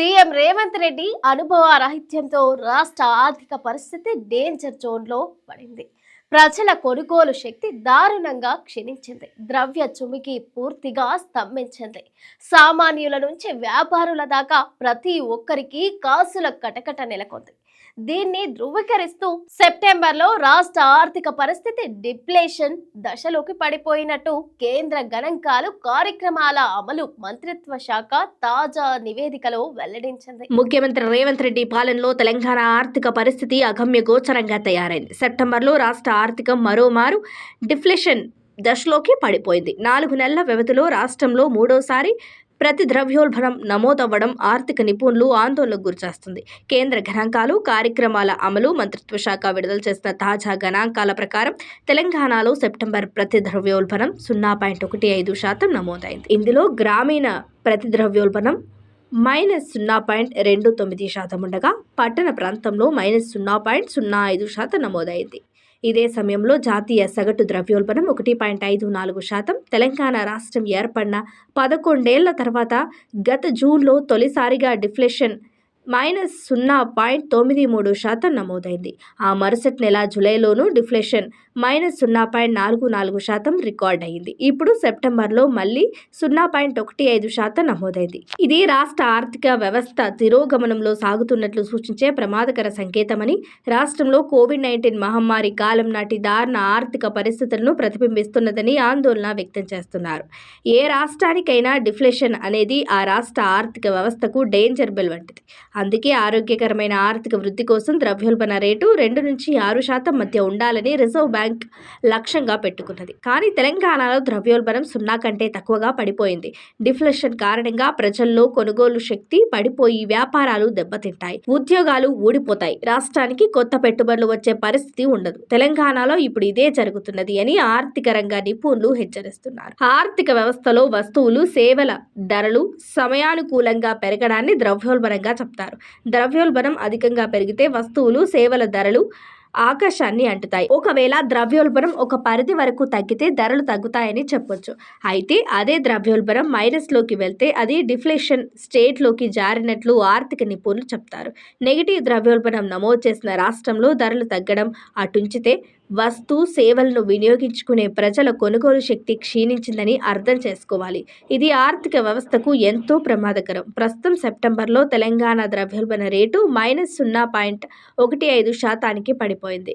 CM Revanth Reddy అనుభవ రాహిత్యంతో రాష్ట్ర ఆర్థిక పరిస్థితి డేంజర్ జోన్లో పడింది. ప్రజల కొనుగోలు శక్తి దారుణంగా క్షీణించింది. ద్రవ్య చుమికి పూర్తిగా స్తంభించింది. సామాన్యుల నుంచి వ్యాపారుల దాకా ప్రతి ఒక్కరికి కాసుల కటకట నెలకొంది. దీన్ని ధృవీకరిస్తూ సెప్టెంబర్లో రాష్ట్ర ఆర్థిక పరిస్థితి డిప్లేషన్ దశలోకి పడిపోయినట్టు కేంద్ర గణాంకాలు కార్యక్రమాల అమలు మంత్రిత్వ శాఖ తాజా నివేదికలో వెల్లడించింది. ముఖ్యమంత్రి రేవంత్ రెడ్డి పాలనలో తెలంగాణ ఆర్థిక పరిస్థితి అగమ్య గోచరంగా తయారైంది. సెప్టెంబర్లో రాష్ట్ర ఆర్థికం మరోమారు డిఫ్లేషన్ దశలోకి పడిపోయింది. నాలుగు నెలల వ్యవధిలో రాష్ట్రంలో మూడోసారి ప్రతి ద్రవ్యోల్బణం నమోదవ్వడం ఆర్థిక నిపుణులు ఆందోళనకు గురిచేస్తుంది. కేంద్ర గణాంకాలు కార్యక్రమాల అమలు మంత్రిత్వ శాఖ విడుదల చేసిన తాజా గణాంకాల ప్రకారం తెలంగాణలో సెప్టెంబర్ ప్రతి ద్రవ్యోల్బణం సున్నా పాయింట్ ఒకటి ఐదు శాతం నమోదైంది. ఇందులో గ్రామీణ ప్రతి ద్రవ్యోల్బణం మైనస్ సున్నా పాయింట్ రెండు తొమ్మిది శాతం ఉండగా పట్టణ ప్రాంతంలో మైనస్ సున్నా పాయింట్ సున్నా ఐదు శాతం నమోదైంది. ఇదే సమయంలో జాతీయ సగటు ద్రవ్యోల్బణం ఒకటి పాయింట్ ఐదు నాలుగు శాతం తెలంగాణ రాష్ట్రం ఏర్పడిన పదకొండేళ్ళ తర్వాత గత జూన్లో తొలిసారిగా డిఫ్లేషన్ మైనస్ సున్నా పాయింట్ తొమ్మిది మూడు శాతం నమోదైంది. ఆ మరుసటి నెల జూలైలోనూ డిఫ్లేషన్ మైనస్ సున్నా పాయింట్ నాలుగు నాలుగు శాతం రికార్డ్ అయింది ఇప్పుడు సెప్టెంబర్లో మళ్ళీ సున్నా పాయింట్ ఒకటి ఐదు శాతం నమోదైంది. ఇది రాష్ట్ర ఆర్థిక వ్యవస్థ తిరోగమనంలో సాగుతున్నట్లు సూచించే ప్రమాదకర సంకేతమని రాష్ట్రంలో కోవిడ్ నైన్టీన్ మహమ్మారి కాలం నాటి దారుణ ఆర్థిక పరిస్థితులను ప్రతిబింబిస్తున్నదని ఆందోళన వ్యక్తం చేస్తున్నారు. ఏ రాష్ట్రానికైనా డిఫ్లేషన్ అనేది ఆ రాష్ట్ర ఆర్థిక వ్యవస్థకు డేంజర్ బెల్ వంటిది అందుకే ఆరోగ్యకరమైన ఆర్థిక వృద్ధి కోసం ద్రవ్యోల్బణ రేటు రెండు నుంచి ఆరు శాతం మధ్య ఉండాలని రిజర్వ్ బ్యాంక్ లక్ష్యంగా పెట్టుకున్నది. కానీ తెలంగాణలో ద్రవ్యోల్బణం సున్నా కంటే తక్కువగా పడిపోయింది. డిఫ్లేషన్ కారణంగా ప్రజల్లో కొనుగోలు శక్తి పడిపోయి వ్యాపారాలు దెబ్బతింటాయి. ఉద్యోగాలు ఊడిపోతాయి. రాష్ట్రానికి కొత్త పెట్టుబడులు వచ్చే పరిస్థితి ఉండదు. తెలంగాణలో ఇప్పుడు ఇదే జరుగుతున్నది అని ఆర్థిక రంగ నిపుణులు హెచ్చరిస్తున్నారు. ఆర్థిక వ్యవస్థలో వస్తువులు సేవల ధరలు సమయానుకూలంగా పెరగడాన్ని ద్రవ్యోల్బణంగా చెప్తారు. ద్రవ్యోల్బణం అధికంగా పెరిగితే వస్తువులు సేవల ధరలు ఆకాశాన్ని అంటుతాయి. ఒకవేళ ద్రవ్యోల్బణం ఒక పరిధి వరకు తగ్గితే ధరలు తగ్గుతాయని చెప్పొచ్చు. అయితే అదే ద్రవ్యోల్బణం మైనస్లోకి వెళ్తే అది డిఫ్లేషన్ స్టేట్లోకి జారినట్లు ఆర్థిక నిపుణులు చెప్తారు. నెగిటివ్ ద్రవ్యోల్బణం నమోదు చేసిన రాష్ట్రంలో ధరలు తగ్గడం అటుంచితే వస్తు సేవలను వినియోగించుకునే ప్రజల కొనుగోలు శక్తి క్షీణించిందని అర్థం చేసుకోవాలి. ఇది ఆర్థిక వ్యవస్థకు ఎంతో ప్రమాదకరం. ప్రస్తుతం సెప్టెంబర్లో తెలంగాణ ద్రవ్యోల్బణ రేటు మైనస్ సున్నా పాయింట్ ఒకటి ఐదు శాతానికి పడిపోయింది.